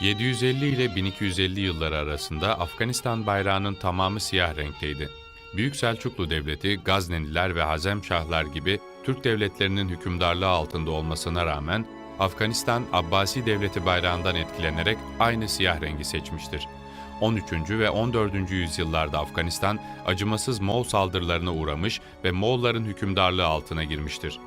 750 ile 1250 yılları arasında Afganistan bayrağının tamamı siyah renkteydi. Büyük Selçuklu Devleti, Gazneliler ve Hazemşahlar gibi Türk devletlerinin hükümdarlığı altında olmasına rağmen Afganistan Abbasi Devleti bayrağından etkilenerek aynı siyah rengi seçmiştir. 13. ve 14. yüzyıllarda Afganistan acımasız Moğol saldırılarına uğramış ve Moğolların hükümdarlığı altına girmiştir.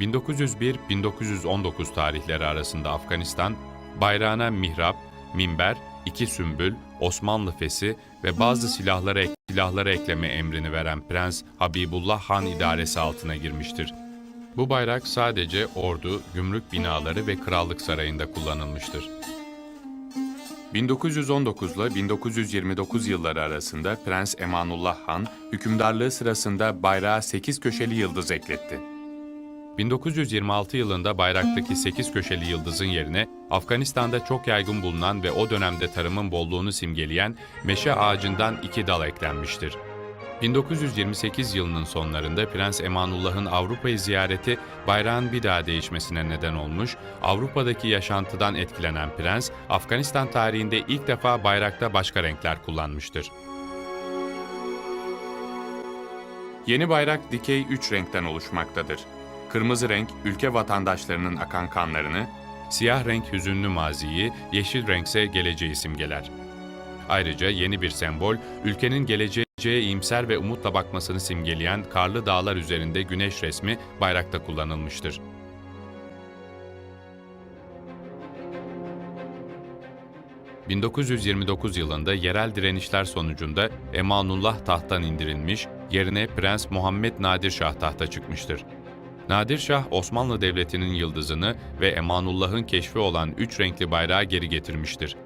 1901-1919 tarihleri arasında Afganistan, bayrağına mihrap, minber, iki sümbül, Osmanlı fesi ve bazı silahlara, ek- silahlara ekleme emrini veren Prens Habibullah Han idaresi altına girmiştir. Bu bayrak sadece ordu, gümrük binaları ve krallık sarayında kullanılmıştır. 1919 ile 1929 yılları arasında Prens Emanullah Han, hükümdarlığı sırasında bayrağa 8 köşeli yıldız ekletti. 1926 yılında bayraktaki 8 köşeli yıldızın yerine Afganistan'da çok yaygın bulunan ve o dönemde tarımın bolluğunu simgeleyen meşe ağacından iki dal eklenmiştir. 1928 yılının sonlarında Prens Emanullah'ın Avrupa'yı ziyareti bayrağın bir daha değişmesine neden olmuş, Avrupa'daki yaşantıdan etkilenen prens, Afganistan tarihinde ilk defa bayrakta başka renkler kullanmıştır. Yeni bayrak dikey üç renkten oluşmaktadır. Kırmızı renk ülke vatandaşlarının akan kanlarını, siyah renk hüzünlü maziyi, yeşil renkse geleceği simgeler. Ayrıca yeni bir sembol, ülkenin geleceğe iyimser ve umutla bakmasını simgeleyen karlı dağlar üzerinde güneş resmi bayrakta kullanılmıştır. ...1929 yılında yerel direnişler sonucunda Emanullah tahttan indirilmiş, yerine Prens Muhammed Nadir Şah tahta çıkmıştır. Nadir Şah, Osmanlı Devleti'nin yıldızını ve Emanullah'ın keşfi olan üç renkli bayrağı geri getirmiştir.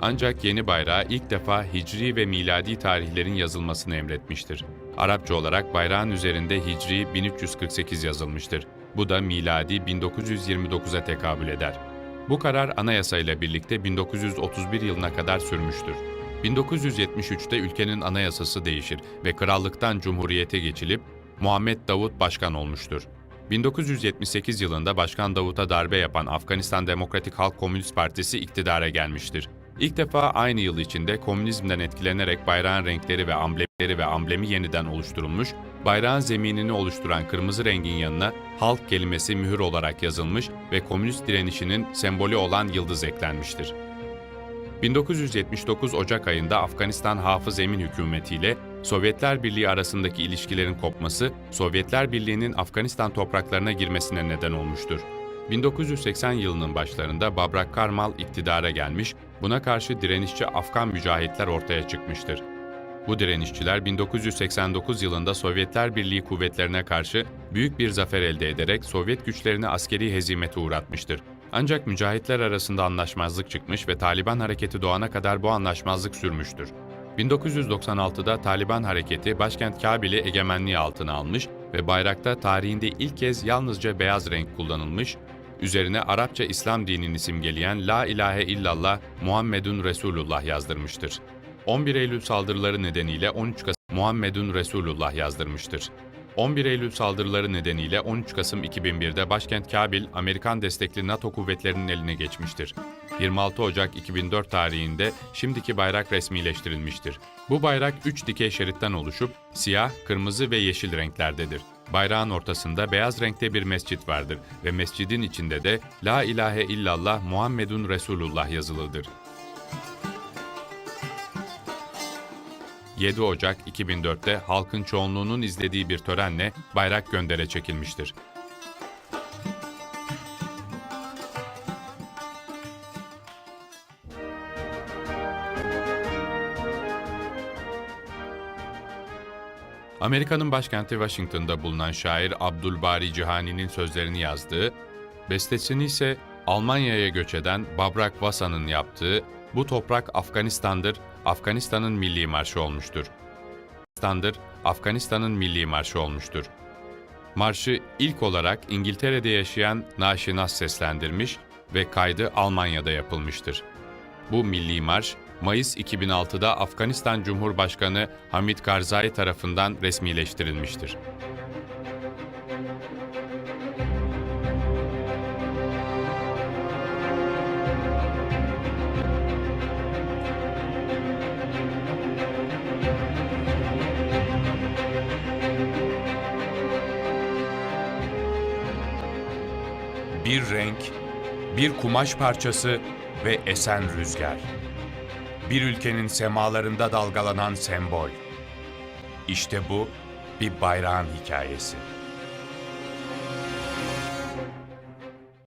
Ancak yeni bayrağı ilk defa Hicri ve miladi tarihlerin yazılmasını emretmiştir. Arapça olarak bayrağın üzerinde Hicri 1348 yazılmıştır. Bu da miladi 1929'a tekabül eder. Bu karar anayasayla birlikte 1931 yılına kadar sürmüştür. 1973'te ülkenin anayasası değişir ve krallıktan cumhuriyete geçilip Muhammed Davut başkan olmuştur. 1978 yılında Başkan Davut'a darbe yapan Afganistan Demokratik Halk Komünist Partisi iktidara gelmiştir. İlk defa aynı yıl içinde komünizmden etkilenerek bayrağın renkleri ve amblemleri ve amblemi yeniden oluşturulmuş, bayrağın zeminini oluşturan kırmızı rengin yanına halk kelimesi mühür olarak yazılmış ve komünist direnişinin sembolü olan yıldız eklenmiştir. 1979 Ocak ayında Afganistan Hafız Emin hükümeti ile Sovyetler Birliği arasındaki ilişkilerin kopması, Sovyetler Birliği'nin Afganistan topraklarına girmesine neden olmuştur. 1980 yılının başlarında Babrak Karmal iktidara gelmiş, buna karşı direnişçi Afgan mücahitler ortaya çıkmıştır. Bu direnişçiler 1989 yılında Sovyetler Birliği kuvvetlerine karşı büyük bir zafer elde ederek Sovyet güçlerini askeri hezimete uğratmıştır. Ancak mücahitler arasında anlaşmazlık çıkmış ve Taliban hareketi doğana kadar bu anlaşmazlık sürmüştür. 1996'da Taliban hareketi başkent Kabil'i egemenliği altına almış ve bayrakta tarihinde ilk kez yalnızca beyaz renk kullanılmış, üzerine Arapça İslam dinini simgeleyen La ilahe illallah Muhammedun Resulullah yazdırmıştır. 11 Eylül saldırıları nedeniyle 13 Kasım Muhammedun Resulullah yazdırmıştır. 11 Eylül saldırıları nedeniyle 13 Kasım 2001'de başkent Kabil, Amerikan destekli NATO kuvvetlerinin eline geçmiştir. 26 Ocak 2004 tarihinde şimdiki bayrak resmileştirilmiştir. Bu bayrak 3 dikey şeritten oluşup siyah, kırmızı ve yeşil renklerdedir. Bayrağın ortasında beyaz renkte bir mescit vardır ve mescidin içinde de La ilahe illallah Muhammedun Resulullah yazılıdır. 7 Ocak 2004'te halkın çoğunluğunun izlediği bir törenle bayrak göndere çekilmiştir. Amerika'nın başkenti Washington'da bulunan şair Abdülbari Cihani'nin sözlerini yazdığı, bestesini ise Almanya'ya göç eden Babrak Vasa'nın yaptığı Bu Toprak Afganistan'dır, Afganistan'ın milli marşı olmuştur. Afganistan'dır, Afganistan'ın milli marşı olmuştur. Marşı ilk olarak İngiltere'de yaşayan Naşinas seslendirmiş ve kaydı Almanya'da yapılmıştır. Bu milli marş, Mayıs 2006'da Afganistan Cumhurbaşkanı Hamid Karzai tarafından resmileştirilmiştir. Bir renk, bir kumaş parçası ve esen rüzgar. Bir ülkenin semalarında dalgalanan sembol. İşte bu bir bayrağın hikayesi.